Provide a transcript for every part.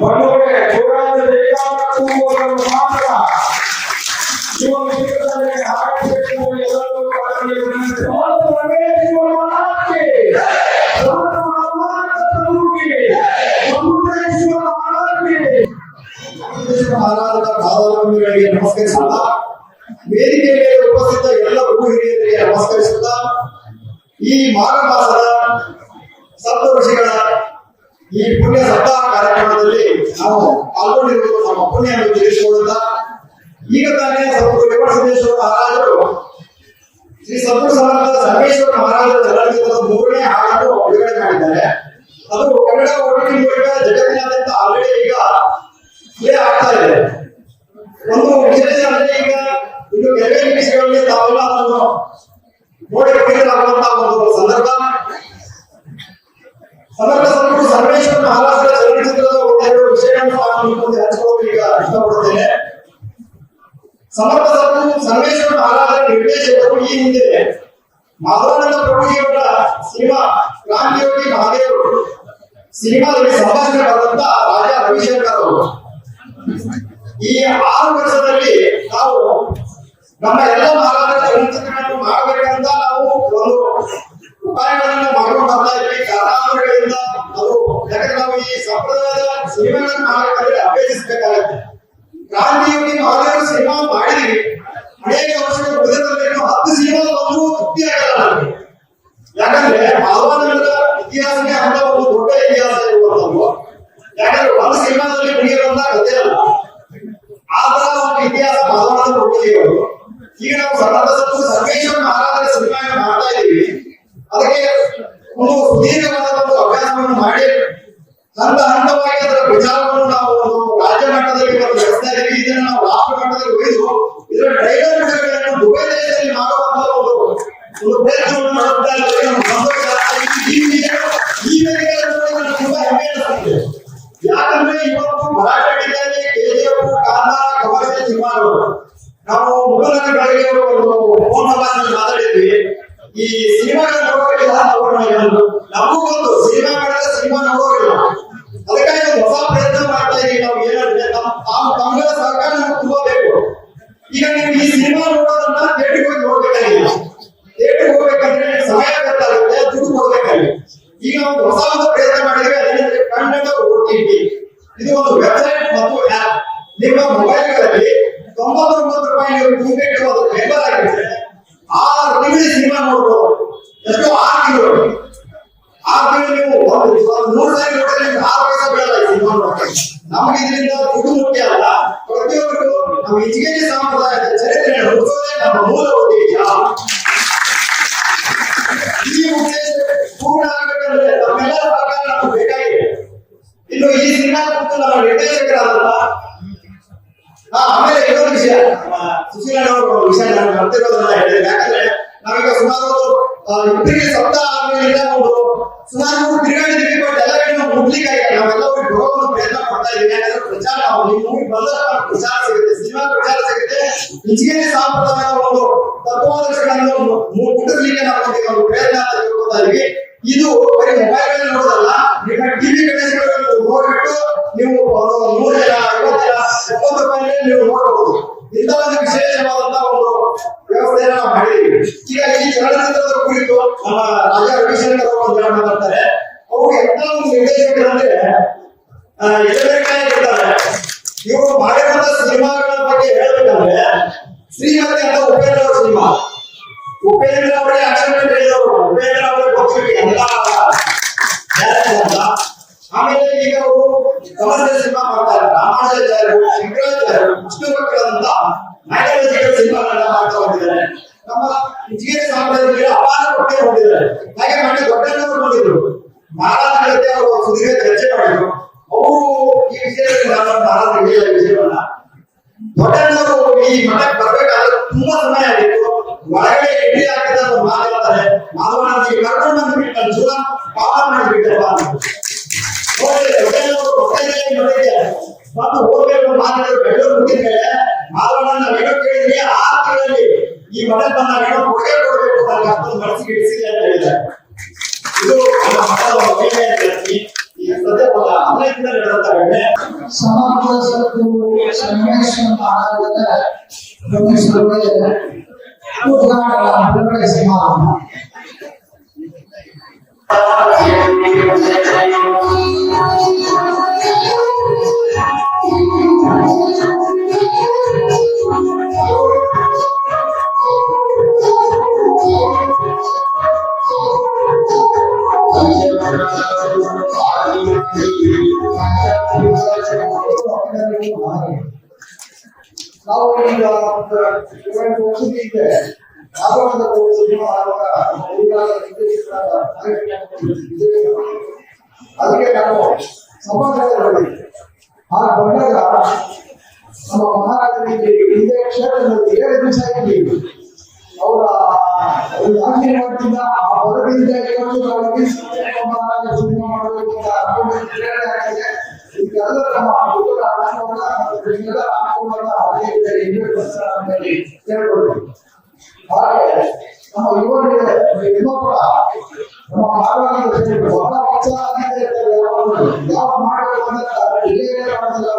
ಬೇಕಾದ ಮಾತ್ರ. ಶಿವಮೊಗ್ಗದಲ್ಲಿ ಹಾಡಬೇಕು ಎಲ್ಲರೂ ನಮಸ್ಕರಿಸುತ್ತಾ ವೇದಿಕೆ ಉಪಸ್ಥಿತ ಎಲ್ಲ ಗುರು ಹಿರಿಯರಿಗೆ ನಮಸ್ಕರಿಸುತ್ತಾ ಈ ಮಾಘ ಮಾಸದ ಸಪ್ತ ಈ ಪುಣ್ಯ ಸಪ್ತಾಹ ಕಾರ್ಯಕ್ರಮದಲ್ಲಿ ನಾವು ಪಾಲ್ಗೊಂಡಿರುವುದು ನಮ್ಮ ಪುಣ್ಯ ಎಂದು ತಿಳಿಸಿಕೊಳ್ಳುತ್ತಾ, ಈಗ ತಾನೇ ಸದ್ಗುರು ರೇವಣಸಿದ್ದೇಶ್ವರ ಮಹಾರಾಜರು, ಶ್ರೀ ಸದ್ಗುರು ಸಮರ್ಥ ಸರ್ವೇಶ್ವರ ಮಹಾರಾಜರ ಚಲನಚಿತ್ರದ ಮೂರನೇ ಹಾಡನ್ನು ಬಿಡುಗಡೆ ಮಾಡಿದ್ದಾರೆ. ಅದು ಕನ್ನಡ ಒಟ್ಟಿಗೆ ಮೂಲಕ ಜಗತ್ತಿನಾದ್ಯಂತ ಆಲ್ರೆಡಿ ಈಗ ಪ್ಲೇ ಆಗ್ತಾ ಇದೆ. ಒಂದು ವಿಶೇಷ ಅಂದ್ರೆ ಈಗ ಇನ್ನು ಕೆಲವೇ ನಿಮಿಷಗಳಲ್ಲಿ ತಾವೆಲ್ಲ ಅದನ್ನು ನೋಡಿ ಬಿಡಲಾಗುವಂತಹ ಒಂದು ಸಂದರ್ಭ. ಸಮರ್ಥ ಒಂದೆರಡು ವಿಷಯಗಳನ್ನು ನಾನು ನಿಮ್ಮ ಇಷ್ಟಪಡುತ್ತೇನೆ ನಿರ್ದೇಶಕರು ಈ ಹಿಂದೆ ಮಾಧವಾನಂದ ಪ್ರಭುಜಿಯವರ ಸಿನಿಮಾ ಕ್ರಾಂತಿಯೋಗಿ ಮಹಾದೇವರು, ಸಿನಿಮಾದಲ್ಲಿ ಸಂಭಾಷಣೆ ಬರೆದಂತ ರಾಜಾ ರವಿಶಂಕರ್ ಅವರು. ಈ ಆರು ವರ್ಷದಲ್ಲಿ ನಾವು ನಮ್ಮ ಎಲ್ಲ ಮಹಾರಾಜರ ಚಲನಚಿತ್ರಗಳನ್ನು ಮಾಡಬೇಕಂತ ನಾವು ಒಂದು ಉಪಾಯಗಳನ್ನು ಮಾಡಿಕೊಂಡು ಬರ್ತಾ ಇದ್ವಿ ಅದು ಯಾಕಂದ್ರೆ ನಾವು ಈ ಸಂಪ್ರದಾಯದ ಸಿನಿಮಾಗಳನ್ನು ಮಾಡಬೇಕಾದ್ರೆ ಅಭ್ಯಸಿಸಬೇಕಾಗುತ್ತೆ. ಕ್ರಾಂತಿಯೋಗಿ ಮಹಾದೇವರು ಸಿನಿಮಾ ಮಾಡಿದ್ವಿ ಅನೇಕ ವರ್ಷಗಳ ಉಳಿದಲ್ಲಿ ಹತ್ತು ಸಿನಿಮಾ ಬಂದರೂ ತೃಪ್ತಿ ಆಗಲ್ಲ ನಮಗೆ. ಯಾಕಂದ್ರೆ ಮಾಧವಾನಂದರ ಇತಿಹಾಸಕ್ಕೆ ಅಂತ ಒಂದು ದೊಡ್ಡ ಇತಿಹಾಸ ಇರುವಂತದ್ದು ಯಾಕಂದ್ರೆ ಒಂದು ಸಿನಿಮಾದಲ್ಲಿ ಮುಗಿಯುವಂತ ಕಥೆ ಅಲ್ಲ ಆತರ ತರ ಒಂದು ಇತಿಹಾಸ ಮಾಧವಾನಂದ ಪ್ರಭುಜಿಯವರು ಈಗ ನಾವು ಸರ್ವೇಶ್ವರ ಮಹಾರಾಜರ ಸಿನಿಮಾ ಮಾಡ್ತಾ ಇದ್ದೀವಿ. ಅದಕ್ಕೆ ಸುದೀರ್ಘವಾದ ಒಂದು ಅಭ್ಯಾಸವನ್ನು ಮಾಡಿ ಹಂತ ಹಂತವಾಗಿ ಅದರ ವಿಚಾರವನ್ನು ನಾವು ಒಂದು ರಾಜ್ಯ ಮಟ್ಟದಲ್ಲಿ ಒಂದು ನಡೆಸ್ತಾ ಇದ್ದೀವಿ ಇದನ್ನು ನಾವು ರಾಷ್ಟ್ರ ಮಟ್ಟದಲ್ಲಿ ಒಯ್ದು ಇದರ ವಿಡಿಯೋಗಳನ್ನು ದುಬೈ ದೇಶದಲ್ಲಿ ಮಾಡುವಂತಹ ಒಂದು ಒಂದು ಪ್ರಯತ್ನವನ್ನು ಸಂತೋಷ. ಮೊಬೈಲ್ಗಳಲ್ಲಿ ತೊಂಬತ್ತೊಂಬತ್ತು ರೂಪಾಯಿ ನೀವು ತುಂಬಿಟ್ಟು ಅದು ಮೆಂಬರ್ ಆಗಿದ್ರೆ ಆರು ತಿಂಗಳು ಸಿನಿಮಾ ನೋಡ್ಬೋದು ಎಷ್ಟೋ ಆರು ತಿಂಗಳು ಆರು ತಿಂಗಳು ನೀವು ಒಂದು ನೂರು ಸಾರಿ ನೋಡಿದ್ರೆ ನಿಮ್ಗೆ ಆರು ಪೈಸೆ ಬೇಡ ಸಿನಿಮಾ ನೋಡಕ್ಕೆ. ನಮಗೆ ಇದರಿಂದ ದುಡ್ಡು ಮುಖ್ಯ ಅಲ್ಲ. ಪ್ರತಿಯೊಬ್ಬರಿಗೂ ನಮ್ಮ ಇಜಿಗೇರಿ ಸಂಪ್ರದಾಯದ ಚರಿತ್ರೆ ಹುಡುಕೋದೇ ನಮ್ಮ ಮೂಲ ಉದ್ದೇಶ. ಈ ಉದ್ದೇಶ ಪೂರ್ಣ ಆಗಬೇಕಂದ್ರೆ ನಮ್ಮೆಲ್ಲರ ಸಹಕಾರ ನಮ್ಗೆ ಬೇಕಾಗಿದೆ. ಇನ್ನು ಈ ಸಿನಿಮಾ ಕುರಿತು ನಮ್ಮ ನಿರ್ದೇಶಕರಾದಂತಹ ಆಮೇಲೆ ಇನ್ನೊಂದು ವಿಷಯ. ಒಂದು ವಿಷಯ ನಾನು ಮರ್ತಿರೋದನ್ನ ಹೇಳಿದ್ರೆ ಯಾಕಂದ್ರೆ ನಾವೀಗ ಸುಮಾರು ಇಬ್ಬರಿಗೆ ಸಪ್ತಾಹ ಆದ್ಮೇಲಿಂದ ಒಂದು ಸುಮಾರು ಮೂರು ತಿರುಗಾಡಿದೀವಿ ಬಟ್ ಎಲ್ಲ ಕಡೆ ನಾವು ನಾವೆಲ್ಲ ಹೋಗಿ ಬರೋ ಒಂದು ಪ್ರಯತ್ನ ಪಡ್ತಾ ಇದ್ದೀವಿ. ಯಾಕಂದ್ರೆ ಪ್ರಚಾರ, ನಾವು ಬಂದ್ರೆ ನಮ್ಗೆ ಪ್ರಚಾರ ಸಿಗುತ್ತೆ, ಸಿನಿಮಾ ಪ್ರಚಾರ ಸಿಗುತ್ತೆ. ಇಂಜಿನಿಯರ್ ಸಂಪ್ರದಾಯದ ಒಂದು ತತ್ವಾದರ್ಶಗಳನ್ನು ಮು- ಮು- ಮುಟ್ಟಿಸ್ಲಿಕ್ಕೆ ನಾವು ಒಂದು ಪ್ರಯತ್ನ ಅಂತ ಇದು ಬರೀ ಮೊಬೈಲ್ ನೋಡೋದಲ್ಲ, ನಿಮ್ಮ ಟಿವಿ ಕಡೆಗಳನ್ನು ನೋಡ್ಬಿಟ್ಟು ನೀವು ಒಂದು ಐವತ್ತು ಐವತ್ತರ ಎಪ್ಪತ್ತು ರೂಪಾಯಿ ನೀವು ನೋಡಬಹುದು ಇಂಥ ಒಂದು ವಿಶೇಷವಾದಂತಹ ಒಂದು ವ್ಯವಸ್ಥೆಯನ್ನು ನಾವು ಮಾಡಿದ್ದೀವಿ. ಈಗ ಈ ಚಲನಚಿತ್ರದ ಕುರಿತು ನಮ್ಮ ರಾಜಾ ರವಿಶಂಕರ್ ಅವರು ಒಂದು ಜನ ಮಾತಾಡ್ತಾರೆ. ಅವರು ಎಂತ ಒಂದು ನಿರ್ದೇಶಕರಂದ್ರೆ ಎಲೆಮೆಂಟಾಗಿ ಇರ್ತಾರೆ ಇವರು ಮಾಡಿರುವಂತಹ ಸಿನಿಮಾಗಳ ಹಾಗೆ ಮಾಡಿ ದೊಡ್ಡನವರು ಬಂದಿದ್ರು ಮಹಾರಾಜ ಜೊತೆ ಅವರು ಸುದೀರ್ಘ ಚರ್ಚೆ ಮಾಡಿದ್ರು. ಅವರು ಈ ವಿಷಯದಲ್ಲಿ ನಾನು ಮಹಾರಾಜ ಹೇಳಿದ ವಿಷಯವನ್ನ ದೊಡ್ಡನವರು ಈ ಮಠಕ್ಕೆ ಬರ್ಬೇಕಾದ್ರೆ ತುಂಬಾ ಸಮಯ ಆಗಿತ್ತು ಒಳಗಡೆ ಆಗ್ತದೆ ಅಂತ ಮಾತಾಡ್ತಾರೆ ಮಾಧವನಾಥಿ ಕರ್ಕೊಂಡು ಬಂದ್ಬಿಟ್ಟು ನನ್ನ ಜೀವನ ಪಾಪ ಮಾಡಿಬಿಟ್ಟಪ್ಪ ನೋಡಿದ್ದಾರೆ. ಮತ್ತು ಹೋಗ್ಬೇಕು ಮಾತಾಡಿದ್ರು ಬೆಂಗಳೂರು ಮುಗಿದ ಮೇಲೆ ಮಾಧವನನ್ನ ಏನೋ ಕೇಳಿದ್ರಿ ಆ ತಿಂಗಳಲ್ಲಿ ಈ ಮಠಕ್ಕೆ ಬಂದ ಏನೋ ಕೊಡುಗೆ ಇಡಿಸಿದೆ ಅಂತ ಇದು ಸಮಾಜದ ಸತ್ತು ಮಹಾರಾಜರ ಪ್ರವೇಶಗಳಿಗೆ ಉದ್ಘಾಟನಾ ಬಿಡುಗಡೆ ಸಮಾರಂಭ ನಾವು ಆಗುವಾಗ ಅದಕ್ಕೆ ನಾವು ಸಮಾಜದಲ್ಲಿ ಆ ಬಂದಾಗ ನಮ್ಮ ಮಹಾರಾಜರಿಗೆ ಇದೇ ಕ್ಷೇತ್ರದಲ್ಲಿ ಏಳು ದಿವಸ ಇದ್ದೀವಿ ಅವರ ಆಜ್ಞೆ ಮಾಡ್ತಿದ್ದ ಆ ಬರದಿಂದ ಇವತ್ತು ಮಹಾರಾಜ ಸಿನಿಮಾ ಮಾಡಬೇಕು ಅಂತ ಅನ್ಕೊಂಡು ಆಗಿದೆ ಹಾಗೆ ನಮ್ಮ ಯುವಕರಿಗೆ ಇನ್ನೂ ಕೂಡ ನಮ್ಮ ಸೇರಿ ಹೊಸ ಆಗಿದೆ ಇರ್ತವೆ. ಯಾವ ಮಾಡಬೇಕು ಅಂತ ಇಲ್ಲೇ ಮಾಡೋದಿಲ್ಲ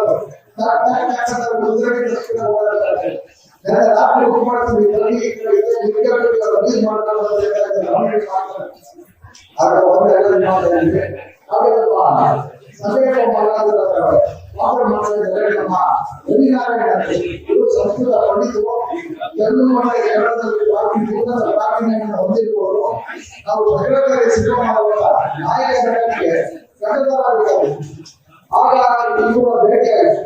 ರಾತ್ರಿ ಮಾಡ್ತೀವಿ, ಮಾಡ್ತಾರೆ ಮಾಡ್ತಾರೆ. ಆಗ ಒಂದೆರಡು ಮಾಡಿದ್ರೆ ಹಾಗೆ ವಾಪರ್ ಮಾಡಿದರೆ ನಮ್ಮ ರವಿನಾರಾಯಣ. ಇವರು ಸಂಸ್ಕೃತ ಪಂಡಿತರು ಕನ್ನಡದಲ್ಲಿ ಪ್ರಾಚೀನ ಜೀವನದ ಪ್ರಾಚೀನ್ಯವನ್ನು ಹೊಂದಿರುವವರು ನಾವು ಸಕಲಕಾರಿ ಸಿನಿಮಾ ಮಾಡುವ ನಾಯಕ ಘಟನೆಗೆ ಕನ್ನಡದವರಾಗಿದ್ದಾರೆ ಆಗ ಇವರು ಭೇಟಿಯಾಯಿತು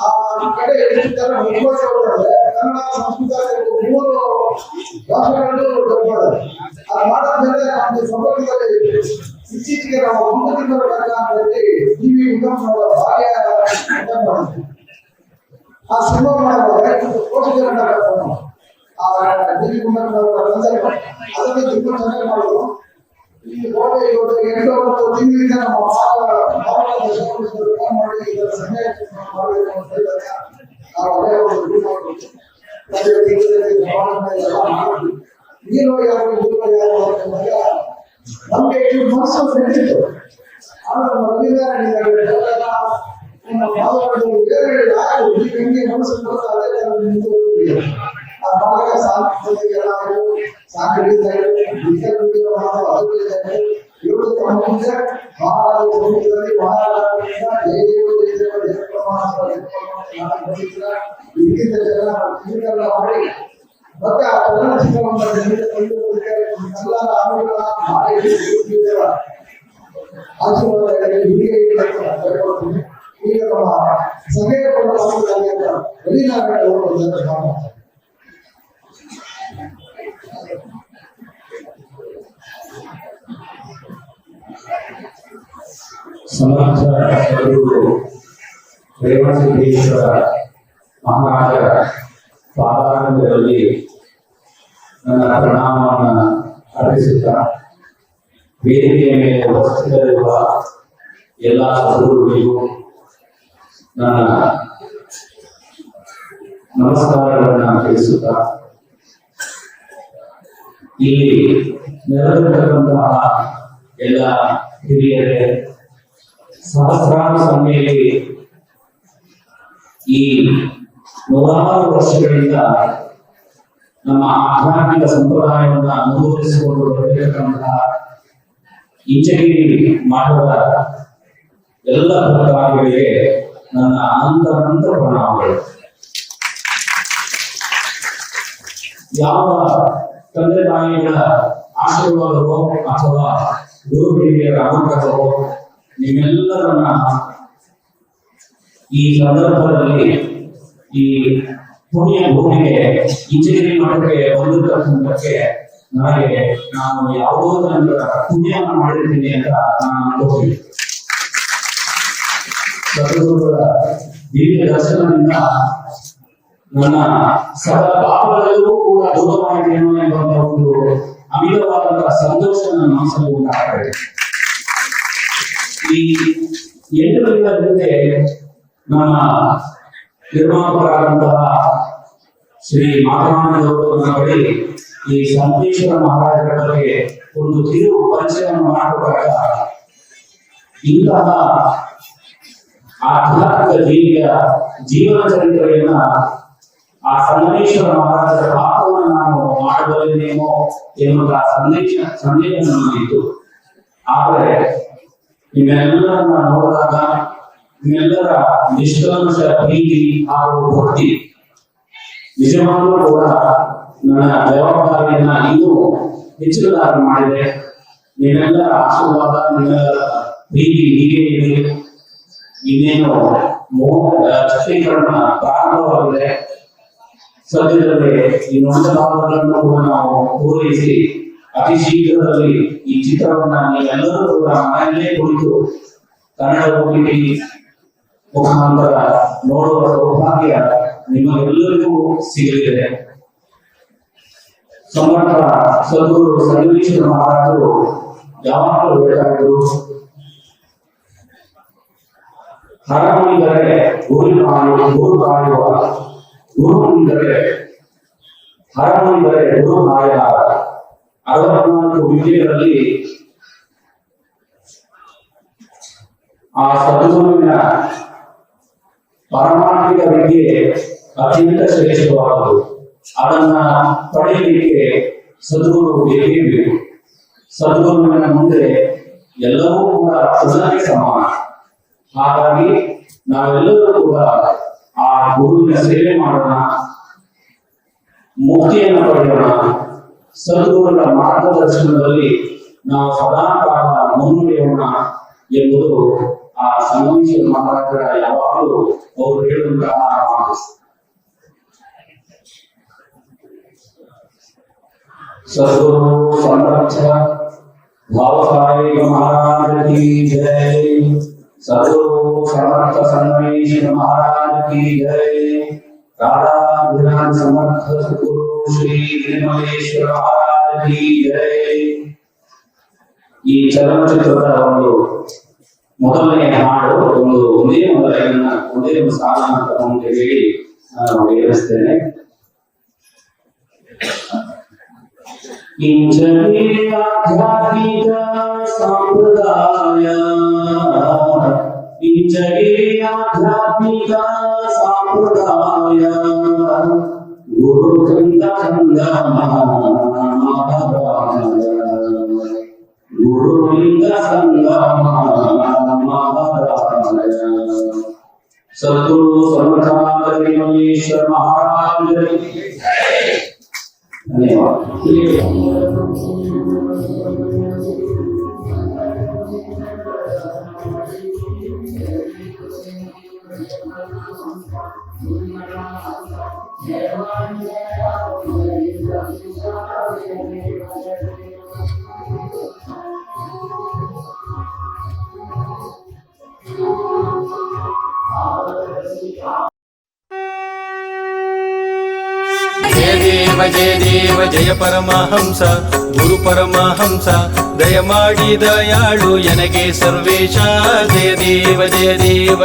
ಆ ಕಡೆ ಎಷ್ಟು ಜನ ಮುಂದುವರಿಸಿಕೊಂಡ್ರೆ ಕನ್ನಡ ಸಂಸ್ಕೃತ ಮೂರು ಭಾಷೆಗಳನ್ನು ತಗೊಳ್ಳೋದು ಅದು ಮಾಡೋದ್ರಿಂದ ನಮಗೆ ಇತ್ತೀಚೆಗೆ ನಾವು ಒಂದು ಅಂತ ಹೇಳಿ ಟಿವಿ ಉದ್ಯಮಗಳ ಭಾಗ್ಯ. ಆ ಸಿನಿಮಾ ಪೋಷಕರ ಕಾರ್ಯಕ್ರಮ ಆ ಟಿವಿ ಸಂದರ್ಭ ಅದನ್ನು ತುಂಬಾ ಚೆನ್ನಾಗಿ ಮಾಡಿದ್ರು ಈ ಕೋಟೆ ಇವತ್ತು ಎಂಟು ಒಂಬತ್ತು ತಿಂಗಳಿಂದ ನಮ್ಮ ಮಾಡಿ ಇದರ ಸಂಜೆ ಮಾಡಬೇಕು ಅಂತ ಹೇಳಿದಾಗ ನಾವು ಅದೇ ಒಂದು ಎಲ್ಲ ಮಾಡ್ಬಿಟ್ಟು ನೀನು ನಮ್ಮ ಅದೇ ತರ ಹೋಗ್ಬಿಟ್ಟಿದೆ. ಆ ನಾವು ಮಾಡಿ ಮತ್ತೆ ಆ ಚಲನಚಿತ್ರವನ್ನು. ಆಶೀರ್ವಾದ ಹೀಗೆ ಇರಲಿ ಅಂತ ನಾನು ಕೇಳ್ಕೊಳ್ತೀನಿ. ಈಗ ನಮ್ಮ ಸಭೆಯ ಪರವಾಗಿದ್ದ ರವಿನಾರಾಯಣ ಅವರು ಬಂದರೆ ಮಾತಾಡ್ತಾರೆ. ಸಮರ್ಥ ಗುರು ರೇವಣಸಿದ್ದೇಶ್ವರ ಮಹಾರಾಜರ ಪಾದಾರಂಭದಲ್ಲಿ ನನ್ನ ಪ್ರಣಾಮವನ್ನು ಅರ್ಪಿಸುತ್ತಾ ವೇದಿಕೆಯ ಮೇಲೆ ಉಪಸ್ಥಿತರಿರುವ ಎಲ್ಲ ಗುರುಗಳಿಗೂ ನನ್ನ ನಮಸ್ಕಾರಗಳನ್ನು ತಿಳಿಸುತ್ತಾ ಇಲ್ಲಿ ನೆರೆದಿರ್ತಕ್ಕಂತಹ ಎಲ್ಲ ಹಿರಿಯರೇ ಸಹಸ್ರಾರು ಸಂಖ್ಯೆಯಲ್ಲಿ ಈ ನೂರಾರು ವರ್ಷಗಳಿಂದ ನಮ್ಮ ಆಧ್ಯಾತ್ಮಿಕ ಸಂಪ್ರದಾಯವನ್ನ ಅನುಭವಿಸಿಕೊಂಡು ಬರತಕ್ಕಂತಹ ಇಂಚಗಿರಿ ಮಾಡುವ ಎಲ್ಲ ಭಕ್ತಾದಿಗಳಿಗೆ ನನ್ನ ಅನಂತ ಪ್ರಣಾಮಗಳು. ಯಾವ ತಂದೆ ತಾಯಿಗಳ ಆಶೀರ್ವಾದವೋ ಅಥವಾ ಗುರು ಹಿರಿಯರ ಅನುಗ್ರಹವೋ ನಿಮ್ಮೆಲ್ಲರನ್ನ ಈ ಸಂದರ್ಭದಲ್ಲಿ ಈ ಪುಣ್ಯ ಭೂಮಿಗೆ, ಇಂಜಿನಿಯರಿಂಗ್ ಮಾಡೋಕೆ ಬಂದಿರತಕ್ಕಂಥಕ್ಕೆ ನನಗೆ ನಾನು ಯಾವುದೋ ನನ್ನ ಪುಣ್ಯವನ್ನು ಮಾಡಿರ್ತೀನಿ ಅಂತ ನಾನು ಅನ್ಕೋತೀನಿ ದಿವ್ಯ ದರ್ಶನದಿಂದ ನನ್ನ ಸಕಲ ಪಾಪಗಳೆಲ್ಲವೂ ಕೂಡ ಎಂಬಂತ ಒಂದು ಅಮಿತವಾದಂತಹ ಸಂತೋಷ ನನ್ನ ಮನಸ್ಸಲ್ಲಿ ಉಂಟಾಗ್ತದೆ ಈ ಎಂಟು ದಿನದ ನಮ್ಮ ನಿರ್ಮಾಪಕರಾದಂತಹ ಶ್ರೀ ಮಾತನಾಡಿದವರು ನನ್ನ ಈ ಸಂತೇಶ್ವರ ಮಹಾರಾಜರ ಬಗ್ಗೆ ಒಂದು ಕಿರು ಪರಿಚಯವನ್ನು ಮಾಡಿಕೊಟ್ಟಾಗ ಇಂತಹ ಆಧ್ಯಾತ್ಮಿಕ ಜೀವಿಯ ಜೀವನ ಚರಿತ್ರೆಯನ್ನ ಆ ಸಂಗಮೇಶ್ವರ ಮಹಾರಾಜರ ಪಾತ್ರವನ್ನು ನಾನು ಮಾಡಬಲ್ಲೇನೇನೋ ಎನ್ನುವ ಸಂದೇಶ ಸಂದೇಶ ನಮಗಿತ್ತು ಆದರೆ ನಿಮ್ಮೆಲ್ಲರನ್ನ ನೋಡಿದಾಗ ನಿಮ್ಮೆಲ್ಲರ ನಿಷ್ಕಾಂಶ ಪ್ರೀತಿ ಹಾಗೂ ಭಕ್ತಿ ನಿಜವಾಗ್ಲೂ ಕೂಡ ನನ್ನ ಜವಾಬ್ದಾರಿಯನ್ನ ಇನ್ನೂ ಹೆಚ್ಚಿನದಾಗಿ ಮಾಡಿದೆ ನಿಮ್ಮೆಲ್ಲರ ಆಶೀರ್ವಾದ, ನಿಮ್ಮೆಲ್ಲರ ಪ್ರೀತಿ ಹೀಗೆ ಇದೆ ಇನ್ನೇನು ಚಿತ್ರೀಕರಣ ಪ್ರಾರಂಭವಾಗಿದೆ ಸದ್ಯದಲ್ಲೇ ಈ ಭಾಗಗಳನ್ನು ಕೂಡ ನಾವು ಪೂರೈಸಿ ಅತಿ ಶೀಘ್ರದಲ್ಲಿ ಈ ಚಿತ್ರವನ್ನ ನೀವೆಲ್ಲರೂ ಕೂಡ ಮನೆಯಲ್ಲೇ ಕುಳಿತು ಕನ್ನಡ ಓಟಿಟಿ ಮುಖಾಂತರ ನೋಡುವ ಸೌಭಾಗ್ಯ ನಿಮಗೆಲ್ಲರಿಗೂ ಸಿಗಲಿದೆ. ಸಮರ್ಥ ಸದ್ಗುರು ಸಂಗಮೇಶ್ವರ ಮಹಾರಾಜರು ಯಾವಾಗಲೂ ಬೇಕಾದರು ಹರಮುಂದರೆ ಗುರು ಕಾಣುವ ಗುರು ಕಾಣುವ ಗುರು ಮುಂದರೆ ಹರಮುಂದರೆ ಗುರು ಕಾಯ ಅರವತ್ನಾಲ್ಕು ವಿದ್ಯೆಗಳಲ್ಲಿ ಆ ಸದ್ಗುರುವಿನ ಪಾರಮಾರ್ಥಿಕ ವಿದ್ಯೆ ಅತ್ಯಂತ ಶ್ರೇಷ್ಠವಾದದ್ದು. ಅದನ್ನ ಪಡೆಯಲಿಕ್ಕೆ ಸದ್ಗುರು ಬೇಕೇ ಬೇಕು. ಸದ್ಗುರುವಿನ ಮುಂದೆ ಎಲ್ಲವೂ ಕೂಡ ಅದಕ್ಕೆ ಸಮಾನ. ಹಾಗಾಗಿ ನಾವೆಲ್ಲರೂ ಕೂಡ ಆ ಗುರುವಿನ ಸೇವೆ ಮಾಡೋಣ ಮುಕ್ತಿಯನ್ನು ಪಡೆಯೋಣ. ಸದ್ಗುರುಗಳ ಮಾರ್ಗದರ್ಶನದಲ್ಲಿ ನಾವು ಸದಾ ಕಾಲ ಮುನ್ನಡೆಯೋಣ ಎಂಬುದು ಆ ಸಂಗಮೇಶ್ವರ ಮಹಾರಾಜರ ಯಾವಾಗಲೂ ಅವರು ಹೇಳುವಂತಹ ಮಾತು सदगुरु समर्थ भावसाई महाराज की जय सदगुरु समर्थ संगमेश्वर महाराज की जय राधा ध्यान समर्थ सदगुरु श्री निर्मलेश्वर महाराज की जय ಈ ಚಲನಚಿತ್ರದ ಒಂದು ಮೊದಲನೇ ಹಾಡು ಒಂದು ಒಂದೇ ಒಂದು ಲೈನ್ ಒಂದೇ ಒಂದು ಸಾಲನ್ನ ತಗೊಂಡು ಹೇಳಿ ನಾನು ವಿವರಿಸ್ತೇನೆ ಇಂಚನೆ ಆಧ್ಯಾತ್ಮಿಕ ಸಂಪ್ರದಾಯ ಇಂಚನೆ ಆಧ್ಯಾತ್ಮಿಕ ಸಂಪ್ರದಾಯ ಗುರು ಕಂದ ಕಂದ ಗುರುಲಿಂಗ ಸಂಗಮ ಸದ್ಗುರು ಸಮರ್ಥಾನಂದೇಶ್ವರ ಮಹಾರಾಜ ಧನ್ಯವಾದ ಜಯ ದೇವ ಜಯ ದೇವ ಜಯ ಪರಮಹಂಸ ಗುರು ಪರಮಹಂಸ ದಯ ಮಾಡಿ ದಯಾಳು ಎನಗೆ ಸರ್ವೇಶ ಜಯ ದೇವ ಜಯ ದೇವ